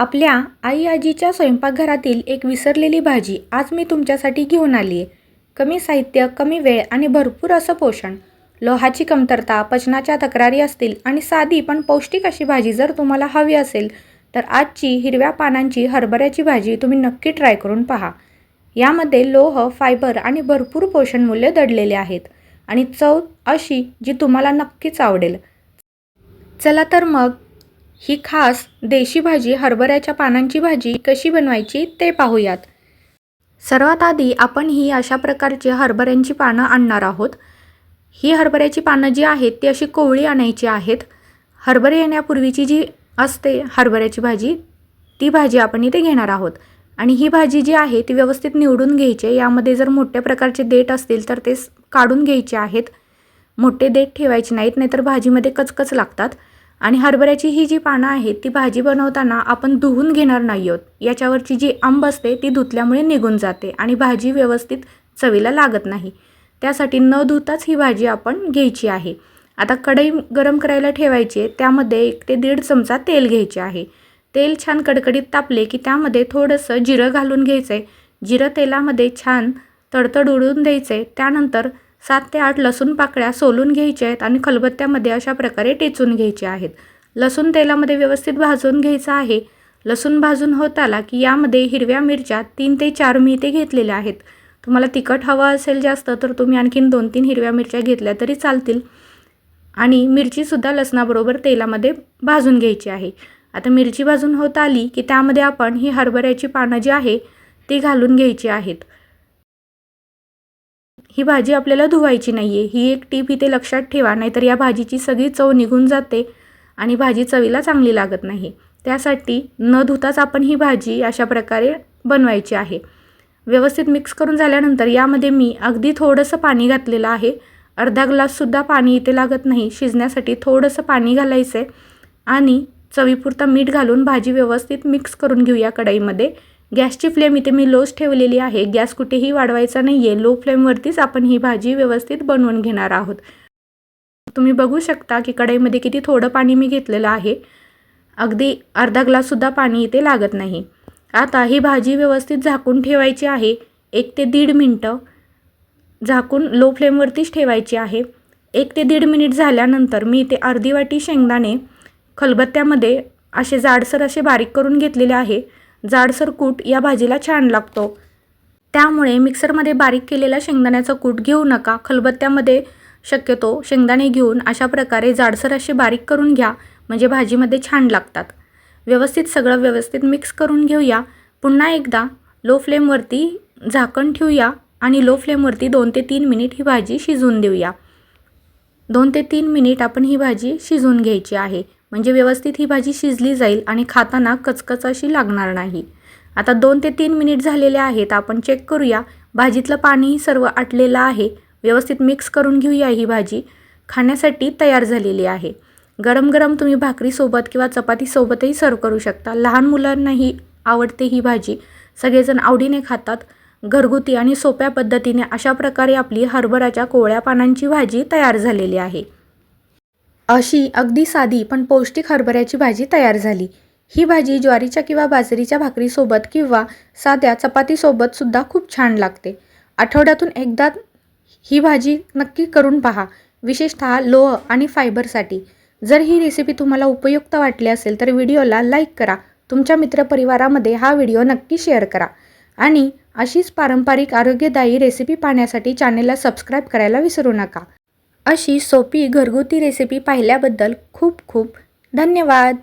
आपल्या आई आजीच्या स्वयंपाकघरातील एक विसरलेली भाजी आज मी तुमच्यासाठी घेऊन आली आहे. कमी साहित्य कमी वेळ आणि भरपूर असं पोषण. लोहाची कमतरता पचनाच्या तक्रारी असतील आणि साधी पण पौष्टिक अशी भाजी जर तुम्हाला हवी असेल तर आजची हिरव्या पानांची हरभऱ्याची भाजी तुम्ही नक्की ट्राय करून पहा. यामध्ये लोह फायबर आणि भरपूर पोषणमूल्य दडलेले आहेत आणि चव अशी जी तुम्हाला नक्कीच आवडेल. चला तर मग ही खास देशी भाजी हरभऱ्याच्या पानांची भाजी कशी बनवायची ते पाहूयात. सर्वात आधी आपण ही अशा प्रकारची हरभऱ्यांची पानं आणणार आहोत. ही हरभऱ्याची पानं जी आहेत ती अशी कोवळी आणायची आहेत. हरभरे येण्यापूर्वीची जी असते हरभऱ्याची भाजी ती भाजी आपण इथे घेणार आहोत. आणि ही भाजी जी आहे ती व्यवस्थित निवडून घ्यायची आहे. यामध्ये जर मोठ्या प्रकारचे देठ असतील तर ते काढून घ्यायचे आहेत. मोठे देठ ठेवायचे नाहीत नाहीतर भाजीमध्ये कचकच लागतात. आणि हरभऱ्याची ही जी पानं आहेत ती भाजी बनवताना आपण धुवून घेणार नाही आहोत याच्यावरची जी आंब असते ती धुतल्यामुळे निघून जाते आणि भाजी व्यवस्थित चवीला लागत नाही. त्यासाठी न धुताच ही भाजी आपण घ्यायची आहे. आता कढई गरम करायला ठेवायची आहे त्यामध्ये एक ते दीड चमचा तेल घ्यायचे आहे. तेल छान कडकडीत तापले की त्यामध्ये थोडंसं जिरं घालून घ्यायचं आहे जिरं तेलामध्ये छान तडतड उडून द्यायचं आहे त्यानंतर सात ते आठ लसूण पाकळ्या सोलून घ्यायच्या आहेत आणि खलबत्त्यामध्ये अशा प्रकारे टेचून घ्यायचे आहेत. लसूण तेलामध्ये व्यवस्थित भाजून घ्यायचं आहे. लसूण भाजून होत आला की यामध्ये हिरव्या मिरच्या तीन ते चार मी इथे घेतलेल्या आहेत. तुम्हाला तिखट हवं असेल जास्त तर तुम्ही आणखीन दोन तीन हिरव्या मिरच्या घेतल्या तरी चालतील. आणि मिरचीसुद्धा लसणाबरोबर तेलामध्ये भाजून घ्यायची आहे. आता मिरची भाजून होत आली की त्यामध्ये आपण ही हरभऱ्याची पानं जी आहे ती घालून घ्यायची आहेत. ही भाजी आपल्याला धुवायची नाही आहे ही एक टीप इथे लक्षात ठेवा नाहीतर या भाजीची सगळी चव निघून जाते आणि भाजी चवीला चांगली लागत नाही. त्यासाठी न धुताच आपण ही भाजी अशा प्रकारे बनवायची आहे. व्यवस्थित मिक्स करून झाल्यानंतर यामध्ये मी अगदी थोडंसं पाणी घातलेलं आहे. अर्धा ग्लाससुद्धा पाणी इथे लागत नाही. शिजण्यासाठी थोडंसं पाणी घालायचं आहे आणि चवीपुरता मीठ घालून भाजी व्यवस्थित मिक्स करून घेऊया कढईमध्ये. गॅसची फ्लेम इथे मी लोच ठेवलेली आहे. गॅस कुठेही वाढवायचा नाही आहे लो फ्लेमवरतीच आपण ही भाजी व्यवस्थित बनवून घेणार आहोत. तुम्ही बघू शकता की कढईमध्ये किती थोडं पाणी मी घेतलेलं आहे. अगदी अर्धा ग्लाससुद्धा पाणी इथे लागत नाही. आता ही भाजी व्यवस्थित झाकून ठेवायची आहे. एक ते दीड मिनटं झाकून लो फ्लेमवरतीच ठेवायची आहे. एक ते दीड मिनिट झाल्यानंतर मी इथे अर्धी वाटी शेंगदाणे खलबत्त्यामध्ये असे जाडसर असे बारीक करून घेतलेले आहे. जाडसर कूट या भाजीला छान लागतो. त्यामुळे मिक्सरमध्ये बारीक केलेला शेंगदाण्याचा कूट घेऊ नका. खलबत्त्यामध्ये शक्यतो शेंगदाणे घेऊन अशा प्रकारे जाडसर असे बारीक करून घ्या म्हणजे भाजीमध्ये छान लागतात. व्यवस्थित सगळं व्यवस्थित मिक्स करून घेऊया. पुन्हा एकदा लो फ्लेमवरती झाकण ठेवूया आणि लो फ्लेमवरती दोन ते तीन मिनिट ही भाजी शिजवून देऊया. दोन ते तीन मिनिट आपण ही भाजी शिजवून घ्यायची आहे. म्हणजे व्यवस्थित ही भाजी शिजली जाईल आणि खाताना कचकच अशी लागणार नाही. आता दोन ते तीन मिनिट झालेले आहेत आपण चेक करूया. भाजीतलं पाणीही सर्व आटलेलं आहे. व्यवस्थित मिक्स करून घेऊया ही भाजी. खाण्यासाठी तयार झालेली आहे. गरम गरम तुम्ही भाकरीसोबत किंवा चपातीसोबतही सर्व करू शकता. लहान मुलांनाही आवडते ही भाजी. सगळेजण आवडीने खातात. घरगुती आणि सोप्या पद्धतीने अशा प्रकारे आपली हरभराच्या कोवळ्या पानांची भाजी तयार झालेली आहे. अशी अगदी साधी पण पौष्टिक हरभऱ्याची भाजी तयार झाली. ही भाजी ज्वारीच्या किंवा बाजरीच्या भाकरीसोबत किंवा साध्या चपातीसोबत सुद्धा खूप छान लागते. आठवड्यातून एकदा ही भाजी नक्की करून पहा. विशेषतः लोह आणि फायबरसाठी. जर ही रेसिपी तुम्हाला उपयुक्त वाटली असेल तर व्हिडिओला लाईक करा. तुमच्या मित्रपरिवारामध्ये हा व्हिडिओ नक्की शेअर करा. आणि अशीच पारंपरिक आरोग्यदायी रेसिपी पाहण्यासाठी चॅनेलला सबस्क्राईब करायला विसरू नका. अशी सोपी घरगुती रेसिपी पाहिल्याबद्दल खूप खूप धन्यवाद.